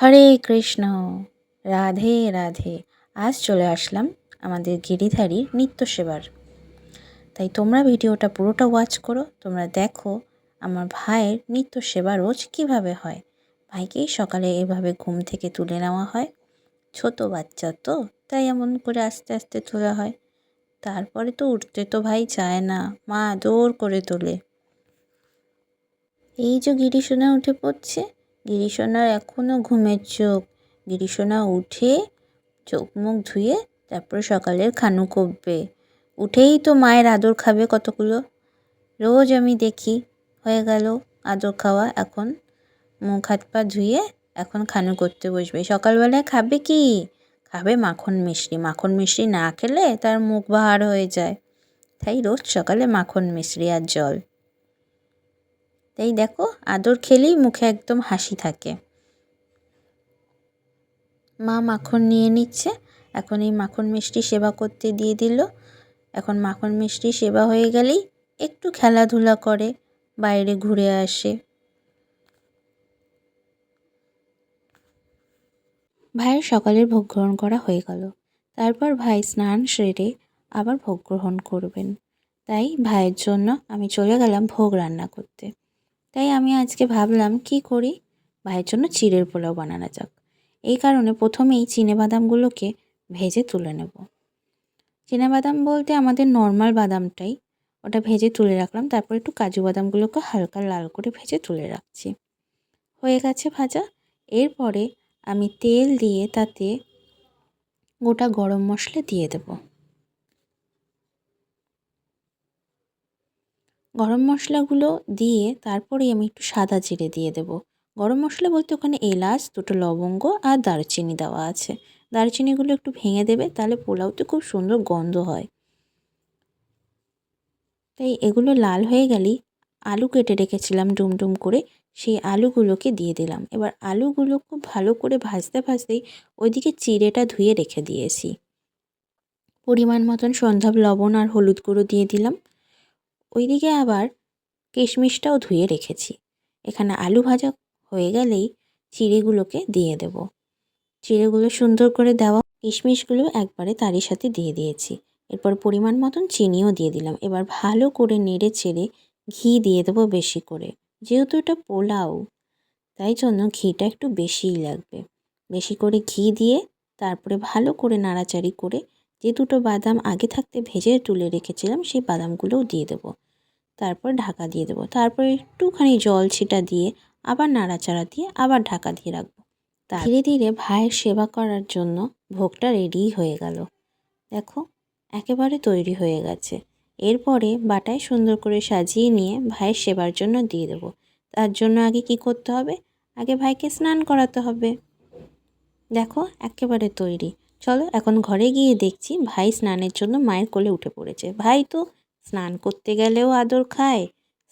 হরে কৃষ্ণ। রাধে রাধে। আজ চলে আসলাম আমাদের গিরিধারীর নিত্য সেবার তাই তোমরা ভিডিওটা পুরোটা ওয়াচ করো, তোমরা দেখো আমার ভাইয়ের নিত্য সেবা রোজ কীভাবে হয়। ভাইকেই সকালে এভাবে ঘুম থেকে তুলে নেওয়া হয়। ছোট বাচ্চা তো, তাই এমন করে আস্তে আস্তে তোলা হয়। তারপরে তো উঠতে তো ভাই চায় না, মা দৌড় করে তোলে। এই যে গিরিশোনা উঠে পড়ছে গিরিশোনার এখনও ঘুমের চোখ। গিরিশোনা উঠে চোখ মুখ ধুয়ে তারপরে সকালের খানু করবে। উঠেই তো মায়ের আদর খাবে কতগুলো। রোজ আমি দেখি, হয়ে গেল আদর খাওয়া, এখন মুখ হাত পা ধুয়ে এখন খানু করতে বসবে। সকালবেলায় খাবে কি? খাবে মাখন মিশ্রি মাখন মিষ্টি না খেলে তার মুখ বাহার হয়ে যায়। তাই রোজ সকালে মাখন মিশ্রি আর জল। তাই দেখো, আদর খেলেই মুখে একদম হাসি থাকে। মা মাখন নিয়ে নিচ্ছে। এখন এই মাখন মিষ্টি সেবা করতে দিয়ে দিল। এখন মাখন মিষ্টি সেবা হয়ে গেলেই একটু খেলাধুলা করে, বাইরে ঘুরে আসে। ভাইয়ের সকালের ভোগ গ্রহণ করা হয়ে গেল। তারপর ভাই স্নান সেরে আবার ভোগ গ্রহণ করবেন। তাই ভাইয়ের জন্য আমি চলে গেলাম ভোগ রান্না করতে। তাই আমি আজকে ভাবলাম, কি করি? ভাইয়ের জন্য চিড়ের পোলাও বানানো যাক। এই কারণে প্রথমেই বাদামগুলোকে ভেজে তুলে নেব। বাদাম বলতে আমাদের নর্মাল বাদামটাই। ওটা ভেজে তুলে রাখলাম, তারপর একটু কাজু বাদামগুলোকে হালকা লাল করে ভেজে তুলে রাখছি। হয়ে গেছে ভাজা। এরপরে আমি তেল দিয়ে তাতে গোটা গরম মশলা দিয়ে দেবো। গরম মশলাগুলো দিয়ে তারপরে আমি একটু সাদা জিরে দিয়ে দেবো। গরম মশলা বলতে ওখানে এলাচ, দুটো লবঙ্গ আর দারচিনি দেওয়া আছে। দারচিনিগুলো একটু ভেঙে দেবে, তাহলে পোলাওতে খুব সুন্দর গন্ধ হয়। তাই এগুলো লাল হয়ে গেলেই আলু কেটে রেখেছিলাম ডুমডুম করে, সেই আলুগুলোকে দিয়ে দিলাম। এবার আলুগুলো খুব ভালো করে ভাজতে ভাজতেই ওইদিকে চিড়েটা ধুয়ে রেখে দিয়েছি। পরিমাণ মতন সন্ধ্যা লবণ আর হলুদ গুঁড়ো দিয়ে দিলাম। ওইদিকে আবার কিশমিশটাও ধুয়ে রেখেছি। এখানে আলু ভাজা হয়ে গেলেই চিড়েগুলোকে দিয়ে দেব। চিড়েগুলো সুন্দর করে দেওয়া কিশমিশগুলো একবারে তারই সাথে দিয়ে দিয়েছি। এরপর পরিমাণ মতন চিনিও দিয়ে দিলাম। এবার ভালো করে নেড়ে চেড়ে ঘি দিয়ে দেবো বেশি করে। যেহেতু এটা পোলাও, তাই জন্য ঘিটা একটু বেশিই লাগবে। বেশি করে ঘি দিয়ে তারপরে ভালো করে নাড়াচাড়ি করে যে দুটো বাদাম আগে থাকতে ভেজে তুলে রেখেছিলাম, সেই বাদামগুলোও দিয়ে দেবো। তারপর ঢাকা দিয়ে দেবো। তারপর একটুখানি জল ছিটা দিয়ে আবার নাড়াচাড়া দিয়ে আবার ঢাকা দিয়ে রাখব। ধীরে ধীরে ভাইয়ের সেবা করার জন্য ভোগটা রেডি হয়ে গেল। দেখো, একেবারে তৈরি হয়ে গেছে। এরপরে বাটায় সুন্দর করে সাজিয়ে নিয়ে ভাইয়ের সেবার জন্য দিয়ে দেবো। তার জন্য আগে কি করতে হবে? আগে ভাইকে স্নান করাতে হবে। দেখো, একেবারে তৈরি। চলো এখন ঘরে গিয়ে দেখছি ভাই স্নানের জন্য মায়ের কোলে উঠে পড়েছে। ভাই তো স্নান করতে গেলেও আদর খায়,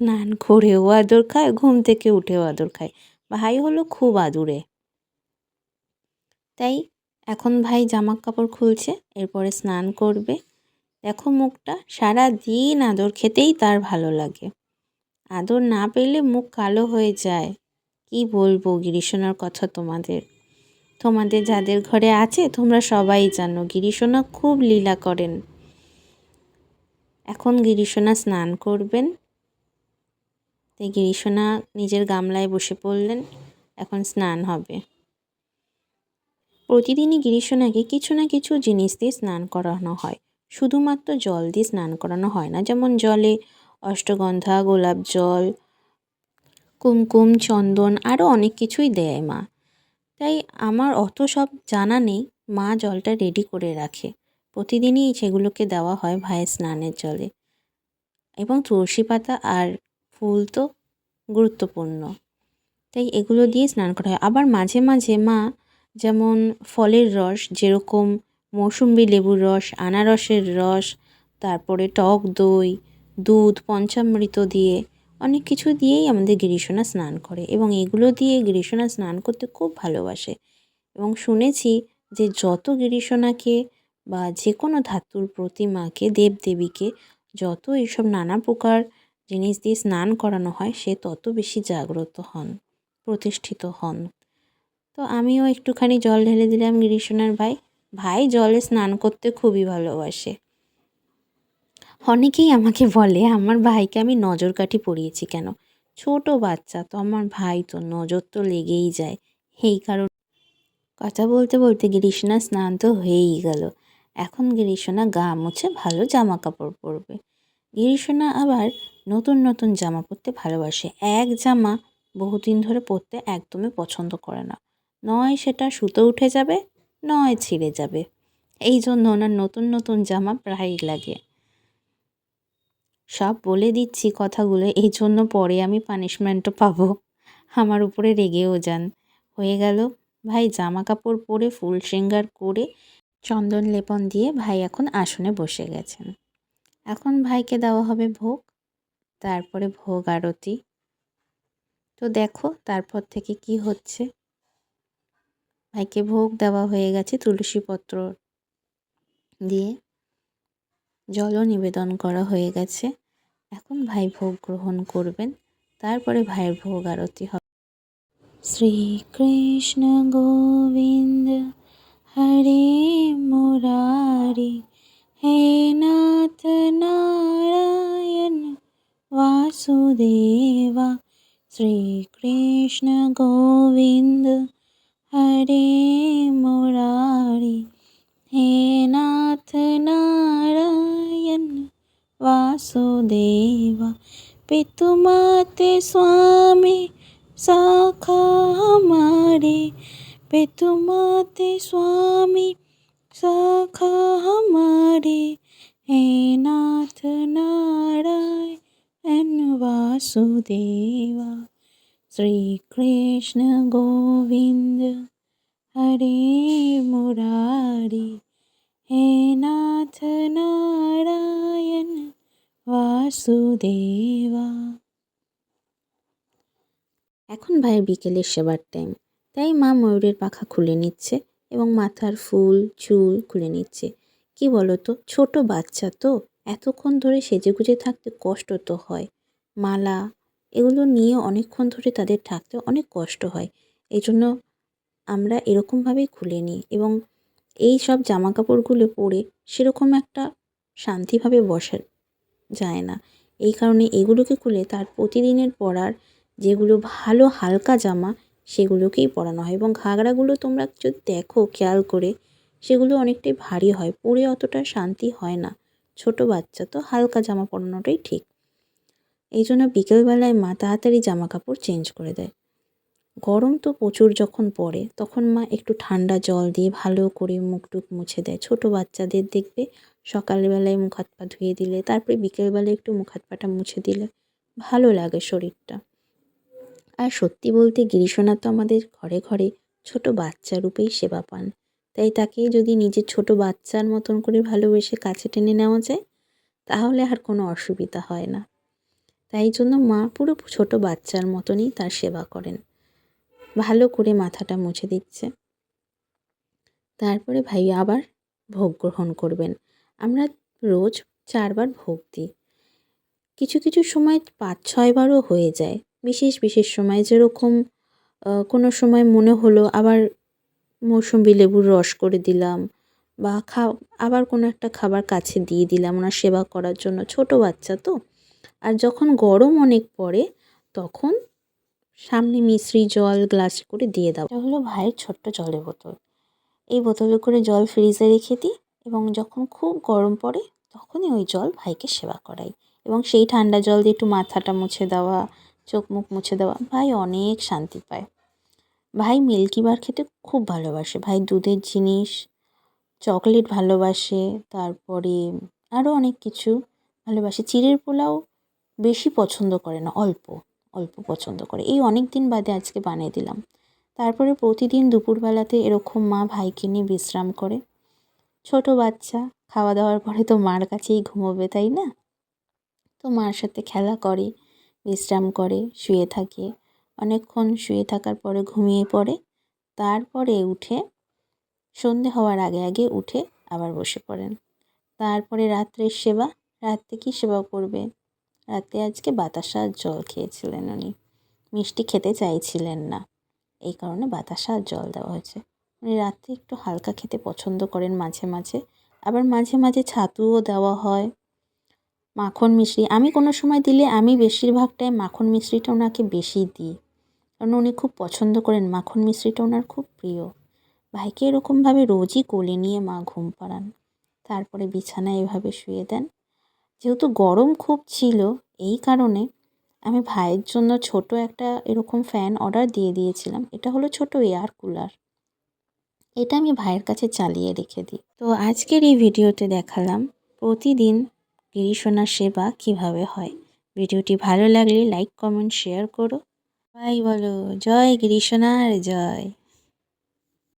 স্নান করেও আদর খায়, ঘুম থেকে উঠেও আদর খায়। ভাই হলো খুব আদুরে। তাই এখন ভাই জামা কাপড় খুলছে, এরপরে স্নান করবে। দেখো মুখটা সারা দিন আদর খেতেই তার ভালো লাগে। আদর না পেলে মুখ কালো হয়ে যায়। কি বলব, গিরিশোনার কথা তোমাদের। তোমাদের যাদের ঘরে আছে, তোমরা সবাই জানো, গিরিশোনা খুব লীলা করেন। এখন গিরিশোনা স্নান করবেন। তাই গিরিশোনা নিজের গামলায় বসে পড়লেন, এখন স্নান হবে। প্রতিদিনই গিরিশোনাকে কিছু না কিছু জিনিস দিয়ে স্নান করানো হয়। শুধুমাত্র জল দিয়ে স্নান করানো হয় না, যেমন জলে অষ্টগন্ধা, গোলাপ জল, কুমকুম, চন্দন, আরও অনেক কিছুই দেয় মা। তাই আমার অত সব জানা নেই, মা জলটা রেডি করে রাখে। প্রতিদিনই সেগুলোকে দেওয়া হয় ভাইয়ের স্নানের জলে। এবং তুলসী পাতা আর ফুল তো গুরুত্বপূর্ণ। তাই এগুলো দিয়ে স্নান করা হয়। আবার মাঝে মাঝে মা যেমন ফলের রস, যেরকম মৌসুম্বি লেবুর রস, আনারসের রস, তারপরে টক দই, দুধ, পঞ্চামৃত দিয়ে অনেক কিছু দিয়েই আমাদের গিরিশোনা স্নান করে এবং এগুলো দিয়ে গিরিশোনা স্নান করতে খুব ভালোবাসে। এবং শুনেছি যে যত গিরিশোনাকে বা যে কোনো ধাতুর প্রতিমাকে, দেবদেবীকে, যত এইসব নানা প্রকার জিনিস দিয়ে স্নান করানো হয়, সে তত বেশি জাগ্রত হন, প্রতিষ্ঠিত হন। তো আমিও একটুখানি জল ঢেলে দিলাম গিরিশোনার ভাই। ভাই জলে স্নান করতে খুবই ভালোবাসে। অনেকেই আমাকে বলে, আমার ভাইকে আমি নজর কাঠি পরিয়েছি কেন? ছোট বাচ্চা তো আমার ভাই তো নজর তো লেগেই যায়। এই কারণ কথা বলতে বলতে গিরিশোনা স্নান তো হয়েই গেল। এখন গিরিশোনা গা মুছে ভালো জামা কাপড় পরবে। গিরিশোনা আবার নতুন নতুন জামা পরতে ভালোবাসে। এক জামা বহুদিন ধরে পরতে একদমই পছন্দ করে না। নয় সেটা সুতো উঠে যাবে, নয় ছিঁড়ে যাবে। এই জন্য ওনার নতুন নতুন জামা প্রায়ই লাগে। সব বলে দিচ্ছি কথাগুলো, এই জন্য পরে আমি পানিশমেন্টও পাবো। আমার উপরে রেগেও যান হয়ে গেল। ভাই জামা কাপড় পরে ফুল শৃঙ্গার করে চন্দন লেপন দিয়ে ভাই এখন আসনে বসে গেছেন। এখন ভাইকে দেওয়া হবে ভোগ, তারপরে ভোগ আরতি। তো দেখো, তারপর থেকে কি হচ্ছে? ভাইকে ভোগ দেওয়া হয়ে গেছে তুলসী পত্র দিয়ে। জলও নিবেদন করা হয়ে গেছে এখন ভাই ভোগ গ্রহণ করবেন তারপরে ভাইয়ের ভোগ আরতি হবে শ্রীকৃষ্ণ গোবিন্দ হরে মুরারি হে নাথ নারায়ণ वासुदेवा श्रीकृष्ण गोविन्द हरे मुरारी હે નાથ નારાયણ વાસુદેવા પિતુમાતે સ્વામી સાખા મારે પિતુમાતે સ્વામી સાખા હમારે હે નાથ નારાયણ વાસુદેવા શ્રી કૃષ્ણ ગોવિંદ હરે મુરારી हे नाथ नारायण वासुदेवा এখন ভাইয়ের বিকেলের সেবার টাইম তাই মা ময়ূরের পাখা খুলে নিচ্ছে এবং মাথার ফুল চুল খুলে নিচ্ছে কি বলো তো ছোট বাচ্চা তো এতক্ষণ ধরে সেজেগুজে থাকতে কষ্ট তো হয় মালা এগুলো নিয়ে অনেকক্ষণ ধরে তাদের থাকতে অনেক কষ্ট হয় এই জন্য আমরা এরকমভাবেই খুলে নিই এবং এই সব জামা কাপড়গুলো পরে সেরকম একটা শান্তিভাবে বসা যায় না। এই কারণে এগুলোকে খুলে তার প্রতিদিনের পরার যেগুলো ভালো হালকা জামা সেগুলোকেই পরানো হয় এবং ঘাগড়াগুলো তোমরা যদি দেখো, খেয়াল করে সেগুলো অনেকটাই ভারী হয়, পরে অতটা শান্তি হয় না। ছোট বাচ্চা তো হালকা জামা পরানোটাই ঠিক। এই জন্য বিকেলবেলায় মা তাড়াতাড়ি জামা কাপড় চেঞ্জ করে দেয়। গরম তো প্রচুর যখন পড়ে, তখন মা একটু ঠান্ডা জল দিয়ে ভালো করে মুখ টুক মুছে দেয়। ছোট বাচ্চাদের দেখবে সকালবেলায় মুখ হাত পা ধুয়ে দিলে, তারপরে বিকেলবেলায় একটু মুখ হাত পাটা মুছে দিলে ভালো লাগে শরীরটা। আর সত্যি বলতে গিরিশোনা তো আমাদের ঘরে ঘরে ছোট বাচ্চা রূপেই সেবা পান। তাই তাকে যদি নিজের ছোট বাচ্চার মতন করে ভালোবেসে কাছে টেনে নেওয়া যায়, তাহলে আর কোনো অসুবিধা হয় না। তাই জন্য মা পুরো ছোট বাচ্চার মতনই তার সেবা করেন। ভালো করে মাথাটা মুছে দিচ্ছে। তারপরে ভাই আবার ভোগ গ্রহণ করবেন। আমরা রোজ চারবার ভোগ দিই। কিছু কিছু সময় পাঁচ ছয়বারও হয়ে যায়। বিশেষ বিশেষ সময় যেরকম কোনো সময় মনে হলো আবার মৌসুম্বি লেবুর রস করে দিলাম বা খা, আবার কোনো একটা খাবার কাছে দিয়ে দিলাম ওনার সেবা করার জন্য। ছোট বাচ্চা তো। আর যখন গরম অনেক পড়ে, তখন সামনে মিশ্রি জল গ্লাসে করে দিয়ে দাও। এটা হলো ভাইয়ের ছোট্ট জলের বোতল। এই বোতলে করে জল ফ্রিজে রেখে দিই এবং যখন খুব গরম পড়ে তখনই ওই জল ভাইকে সেবা করাই এবং সেই ঠান্ডা জল দিয়ে একটু মাথাটা মুছে দেওয়া, চোখ মুখ মুছে দেওয়া ভাই অনেক শান্তি পায়। ভাই মিল্কি বার খেতে খুব ভালোবাসে। ভাই দুধের জিনিস চকলেট ভালোবাসে, তারপরে আরও অনেক কিছু ভালোবাসে। চিড়ের পোলাও বেশি পছন্দ করে না, অল্প। অল্প পছন্দ করে। এই অনেক দিন বাদে আজকে বানিয়ে দিলাম। তারপরে প্রতিদিন দুপুরবেলাতে এরকম মা ভাইকে নিয়ে বিশ্রাম করে। ছোট বাচ্চা, খাওয়া দাওয়ার পরে তো মার কাছেই ঘুমোবে, তাই না? তো মার সাথে খেলা করে, বিশ্রাম করে, শুয়ে থাকে। অনেকক্ষণ শুয়ে থাকার পরে ঘুমিয়ে পড়ে। তারপরে উঠে, সন্ধে হওয়ার আগে আগে উঠে আবার বসে পড়েন। তারপরে রাত্রের সেবা, রাত্রে কী সেবা করবে? রাতে আজকে বাতাসার জল খেয়েছিলেন উনি। মিষ্টি খেতে চাইছিলেন না। এই কারণে বাতাসা আর জল দেওয়া হয়েছে। উনি রাত্রে একটু হালকা খেতে পছন্দ করেন মাঝে মাঝে। আবার মাঝে মাঝে ছাতুও দেওয়া হয়। মাখন মিশ্রি, আমি কোনো সময় দিলে আমি বেশিরভাগটাই মাখন মিশ্রিটা ওনাকে বেশি দিই। কারণ উনি খুব পছন্দ করেন মাখন মিশ্রিটা ওনার খুব প্রিয়। ভাইকে এরকমভাবে রোজই কোলে নিয়ে মা ঘুম পাড়ান। তারপরে বিছানায় এভাবে শুয়ে দেন। যেহেতু গরম খুব ছিল, এই কারণে আমি ভাইয়ের জন্য ছোট একটা এরকম ফ্যান অর্ডার দিয়ে দিয়েছিলাম। এটা হলো ছোট এয়ার কুলার এটা আমি ভাইয়ের কাছে চালিয়ে রেখে দিই। তো আজকের এই ভিডিওতে দেখালাম প্রতিদিন গিরিশোনার সেবা কীভাবে হয়। ভিডিওটি ভালো লাগলে লাইক কমেন্ট শেয়ার করো। বাই বলো, জয় গিরিশোনার জয়।